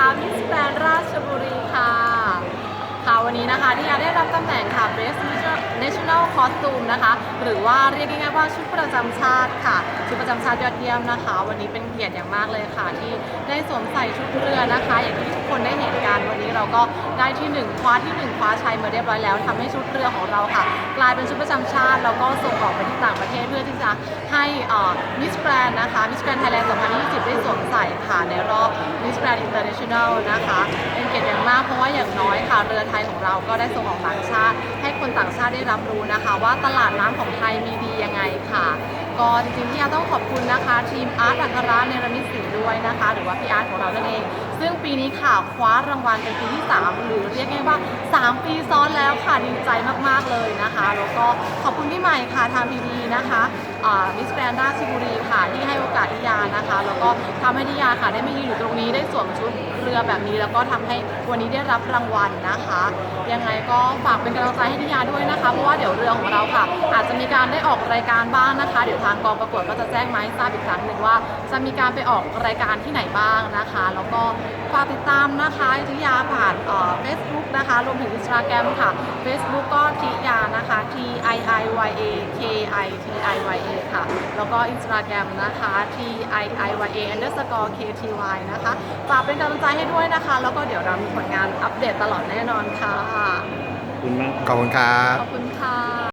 นะคะมิสแกรนราชบุรีค่ะค่ะวันนี้นะคะที่ยาได้รับตำแหน่งค่ะ Best National Costume นะคะ หรือว่าเรียกง่ายๆว่าชุดประจำชาติค่ะ ชุดประจำชาติยอดเยี่ยมนะคะ วันนี้เป็นเกียรติอย่างมากเลยค่ะ ที่ได้สวมใส่ชุดเรือนะคะ อย่างที่ทุกคนได้เห็นกันวันนี้ เราก็ได้ที่หนึ่งคว้าที่หนึ่งคว้าชัยมาเรียบร้อยแล้วทำให้ชุดเรือของเราค่ะ กลายเป็นชุดประจำชาติ แล้วก็ส่งออกไปที่ต่างประเทศเพื่อที่จะให้มิสแกรนนะคะมิสแกรนไทยแลนด์2020 ได้สวมใส่ค่ะในรอบมิสแกรนอินเตอร์เนชั่นแนลนะคะเป็นเกียรติอย่างมากเพราะว่าอย่างน้อยค่ะเรือไทยของเราก็ได้ส่งออกต่างชาติ ให้คนต่างชาติได้รับรู้นะคะ ว่าตลาดน้ำของไทยมีดียังไงค่ะก็จริงๆที่ต้องขอบคุณนะคะ ทีมอาร์ตอัคราเนรมิตศิลป์ด้วยนะคะ หรือว่าพี่อาร์ตของเรานั่นเอง ปีนี้ค่ะคว้ารางวัลเป็นปีที่ 3 หรือเรียกง่ายว่า 3 ปีซ้อนแล้วค่ะดีใจมากๆเลยนะคะ แล้วก็ขอบคุณพี่ใหม่ค่ะทางพีดีนะคะมิสแกรนด์ราชิบุรีค่ะที่ให้โอกาสทิยานะคะ แล้วก็ทำให้ทิยาค่ะได้มายืนอยู่ตรงนี้ได้สวมชุดเรือแบบนี้ แล้วก็ทำให้วันนี้ได้รับรางวัลนะคะ ยังไงก็ฝากเป็นกำลังใจให้ทิยาด้วยนะคะ เพราะว่าเดี๋ยวเรือของเราค่ะ อาจจะมีการได้ออกรายการบ้างนะคะ เดี๋ยวทางกองประกวดก็จะแจ้งมาให้ทราบอีกครั้งหนึ่งว่า จะมีการไปออกรายการที่ไหนบ้างนะคะ แล้วก็ฝากติดตามนะคะทิยาผ่านเฟซบุ๊กนะคะรวมถึงอินสตาแกรมค่ะ Facebook ก็ทิยานะคะ T I I Y A K I T I Y A ค่ะ แล้วก็อินสตาแกรมนะคะ T I I Y A underscore K T Y นะคะฝากเป็นกำลังใจให้ด้วยนะคะ แล้วก็เดี๋ยวเรามีผลงานอัปเดตตลอดแน่นอนค่ะ ขอบคุณมาก ขอบคุณครับ ขอบคุณค่ะ